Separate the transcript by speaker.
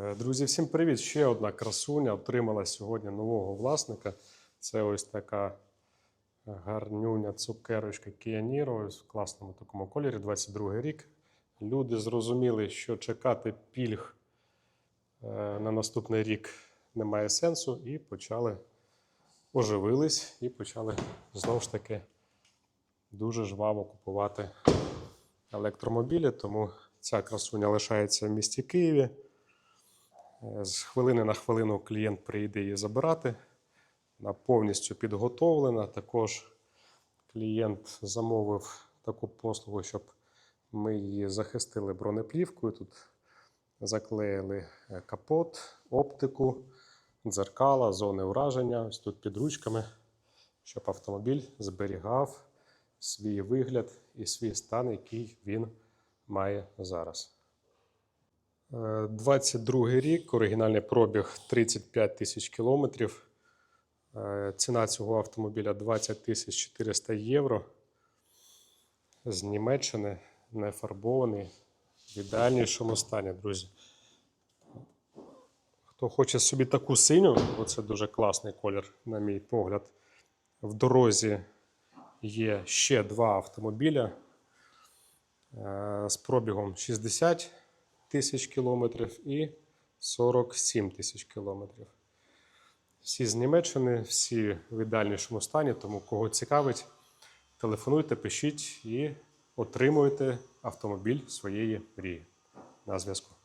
Speaker 1: Е, Друзі, всім привіт! Ще одна красуня отримала сьогодні нового власника. Це ось така гарнюня цукерочка ось в класному такому кольорі, 22 рік. Люди зрозуміли, що чекати пільг е, на наступний рік немає сенсу, і почали оживились і почали знову ж таки дуже жваво купувати електромобілі. Тому ця красуня лишається в місті Києві. Е, З хвилини на хвилину клієнт прийде її забирати. Вона повністю підготовлена. Також клієнт замовив таку послугу, щоб ми її захистили бронеплівкою. Тут заклеїли е, капот, оптику, дзеркала, зони ураження. Ось тут під ручками, щоб автомобіль зберігав свій вигляд і свій стан, який він має зараз. Е, 22 рік, оригінальний пробіг 35 тисяч кілометрів. Е, Ціна цього автомобіля 20 тисяч 400 євро. З Німеччини, не фарбований, в ідеальнішому стані, друзі. Хто хоче собі таку синю, бо це дуже класний колір, на мій погляд. В дорозі є ще два автомобіля е, з пробігом 60 тисяч кілометрів і 47 тисяч кілометрів. Всі з Німеччини, всі в ідеальнішому стані, тому кого цікавить, телефонуйте, пишіть і отримуйте автомобіль своєї мрії. На зв'язку.